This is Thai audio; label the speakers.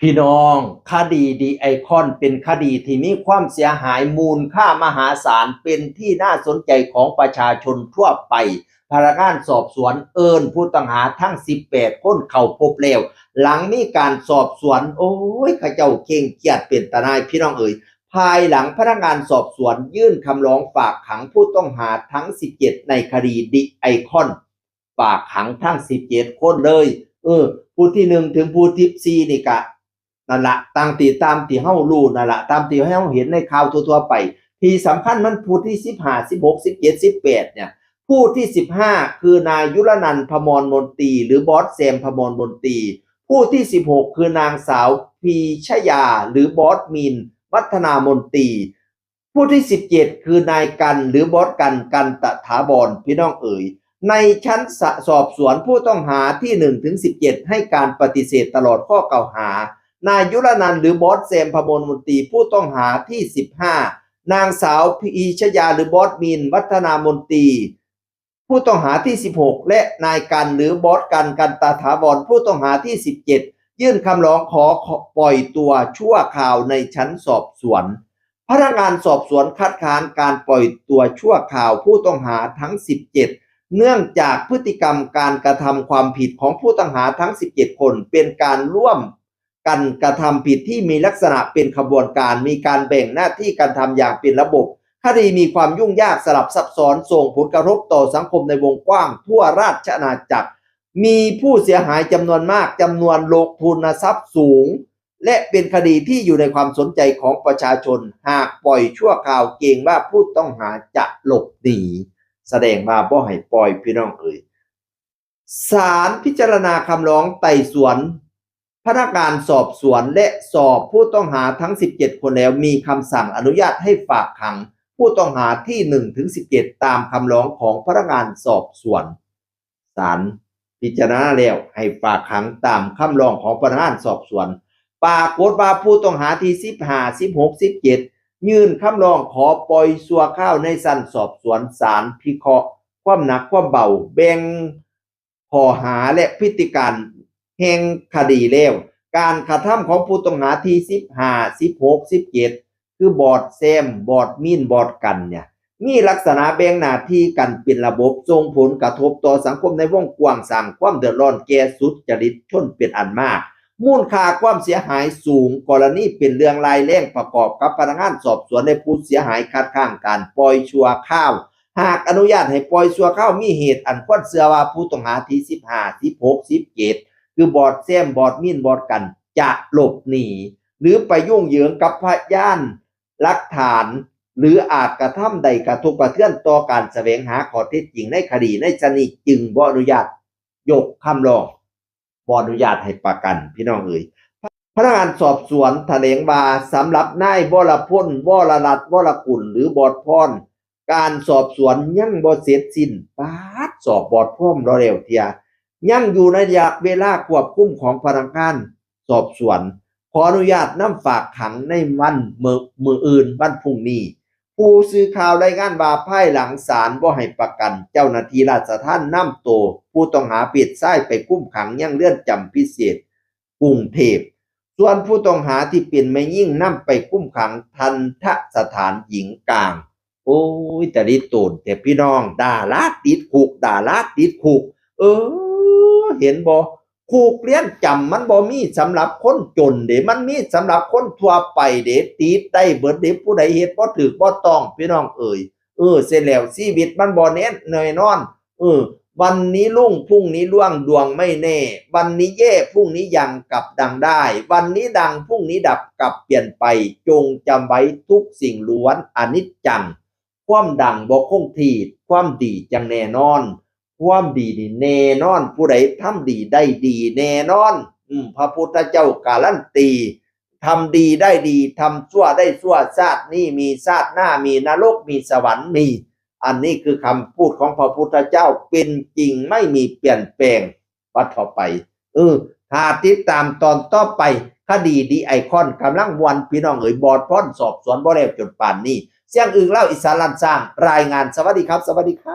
Speaker 1: พี่น้องคดีดีไอคอนเป็นคดีที่มีความเสียหายมูลค่ามหาศาลเป็นที่น่าสนใจของประชาชนทั่วไปพนักงานสอบสวนเอิญผู้ต้องหาทั้ง 18 คนเข้าพบแล้ว หลังมีการสอบสวน โอ้ยข้าเจ้าเข่งเกียดเป็นตานายพี่น้องเอ๋ยภายหลังพนักงานสอบสวนยื่นคำร้องฝากขังผู้ต้องหาทั้ง 17 ในคดีดิไอคอน ฝากขังทั้ง 17 คนเลย เออ ผู้ที่หนึ่งถึงผู้ที่สี่นี่กะ นั่นละตามตีตามที่เฮารู้นั่นละตามที่เฮาเห็นในข่าวทั่วๆไป ที่สำคัญมันผู้ที่สิบห้าสิบหกสิบเจ็ดสิบแปดเนี่ยผู้ที่สิบห้าคือนายยุรนันพมรมนตรีหรือบอสแซมพมรมนตรีผู้ที่สิบหกคือนางสาวพีชยาหรือบอสมินวัฒนามนตรีผู้ที่สิบเจ็ดคือนายกันหรือบอสกันกันตถาบรพี่น้องเอ๋ย ในชั้นสสอบสวนผู้ต้องหาที่ 1 ถึง 17 ให้การปฏิเสธตลอดข้อกล่าวหา นายยุรนันหรือบอสเซมพมลมนตรีผู้ต้องหาที่ 15 นางสาวพีชยาหรือบอสมิน วัฒนามนตรีผู้ต้องหาที่ 16 และนายกันหรือบอสกันกันตาถาวรผู้ต้องหาที่ 17 ยื่นคำร้องขอปล่อยตัวชั่วคราวในชั้นสอบสวน พนักงานสอบสวนคัดค้านการปล่อยตัวชั่วคราวผู้ต้องหาทั้ง 17 เนื่องจากพฤติกรรมการกระทำความผิดของผู้ต้องหาทั้ง 17 คนเป็นการร่วม กันกระทำผิดที่มีลักษณะเป็นขบวนการ มีการแบ่งหน้าที่การทำอย่างเป็นระบบคดีมีความยุ่งยากสลับซับซ้อนส่งผลกระทบต่อสังคมในวงกว้าง ทั่วราชอาณาจักร มีผู้เสียหายจำนวนมากจำนวนลงทุนทรัพย์สูง และเป็นคดีที่อยู่ในความสนใจของประชาชน หากปล่อยชั่วคราวเกรงว่าผู้ต้องหาจะหลบหนีแสดงมาบ่ให้ปล่อยพี่น้องเอ่ยศาลพิจารณาคำร้องไต่สวน พนักงานสอบสวนและสอบผู้ต้องหาทั้ง 17 คนแล้วมีคำสั่งอนุญาตให้ฝากขัง ผู้ต้องหาที่1ถึง17 ตามคำร้องของพนักงานสอบสวนศาลพิจารณาแล้วให้ฝากขังตามคำร้องของพนักงานสอบสวนปรากฏว่าผู้ต้องหาที่15 16 17 ยื่นคำร้องขอปล่อยสัวข้าวในสั้นสอบสวนศาลพิเคราะห์ความหนักความเบาแบ่งข้อหาและพฤติการ แห่งคดีแล้วการกระทำของผู้ต้องหาที่15 16 17คือบอดแซมบอดมีนบอดกันเนี่ยมีลักษณะแบ่งหน้าที่กันเป็นระบบส่งผลกระทบต่อสังคมในวงกว้างสร้างความเดือดร้อนแก่สุดจริตชนเป็นอันมาก มูลค่าความเสียหายสูง กรณีเป็นเรื่องรายแรงประกอบกับพนักงานสอบสวนในผู้เสียหายคัดค้านการปล่อยชัวข้าว หากอนุญาตให้ปล่อยชัวข้าวมีเหตุอันควรเชื่อว่าผู้ต้องหาที่15 16 17 คือบอดแซมบอดมีนบอดกัน จะหลบหนี หรือไปยุ่งเหยิงกับพยานหลักฐาน หรืออาจกระทำใดกระทบกระเทือนต่อการแสวงหาข้อเท็จจริงในคดีในชนิดจึงบ่อนุญาตยกคำร้องบ่อนุญาตให้ประกัน พี่น้องเอ๋ยพนักงานสอบสวนแถลงว่าสำหรับนายวรพลวรรัตวรกุลหรือบอดพรการสอบสวนยังบ่เสร็จสิ้นปาดสอบบอดพร้อมรอเร็วเทีย ยังอยู่ในระยะเวลาควบคุมของพนักงานสอบสวน ขออนุญาตนำฝากขังในวันมือมืออื่นวันพรุ่งนี้ ผู้สื่อข่าวรายงานว่าภายหลังศาลบ่ให้ประกัน เจ้าหน้าที่ราชทัณฑ์นำตัวผู้ต้องหาปิดซ้ายไปคุ้มขังยังเลื่อนจำพิเศษกรุงเทพส่วนผู้ต้องหาที่เป็นไม่ยิ่งนำไปคุ้มขังทันทสถานหญิงกลาง โอ้ยแต่ดิตูนแต่พี่น้องด่าราติดคุกด่าราติดคุก เออ เห็นบ่คุกเลี้ยนจำมันบ่มีสำหรับคนจนเด้มันมีสำหรับคนทั่วไปเด้ติดได้เบิดเด้ผู้ใดเฮ็ดบ่ถูกบ่ต้องพี่น้องเอ่ยเออเสร็จแล้วชีวิตมันบ่แน่แน่นอน เออ วันนี้ลุ่งพรุ่งนี้ล่วงดวงไม่แน่ วันนี้แย่พรุ่งนี้ยังกลับดังได้ วันนี้ดังพรุ่งนี้ดับกลับเปลี่ยนไป จงจำไว้ทุกสิ่งล้วนอนิจจัง ความดังบ่คงทีความดีจังแน่นอน ความดีนี่แน่นอน ผู้ใดทำดีได้ดีแน่นอน อืมพระพุทธเจ้าการันตีทำดีได้ดีทำชั่วได้ชั่วชาตินี้มีชาติหน้ามีนรกมีสวรรค์มี อันนี้คือคำพูดของพระพุทธเจ้าเป็นจริงไม่มีเปลี่ยนแปลงวัดต่อไปเออถ้าติดตามตอนต่อไปคดีดีไอคอนกำลังวันพี่น้องเอ๋ยบอดพ้อนสอบสวนบ่แล้วจนป่านนี้เสียงอึงเล่าอิสารันสร้างรายงานสวัสดีครับ สวัสดีครับ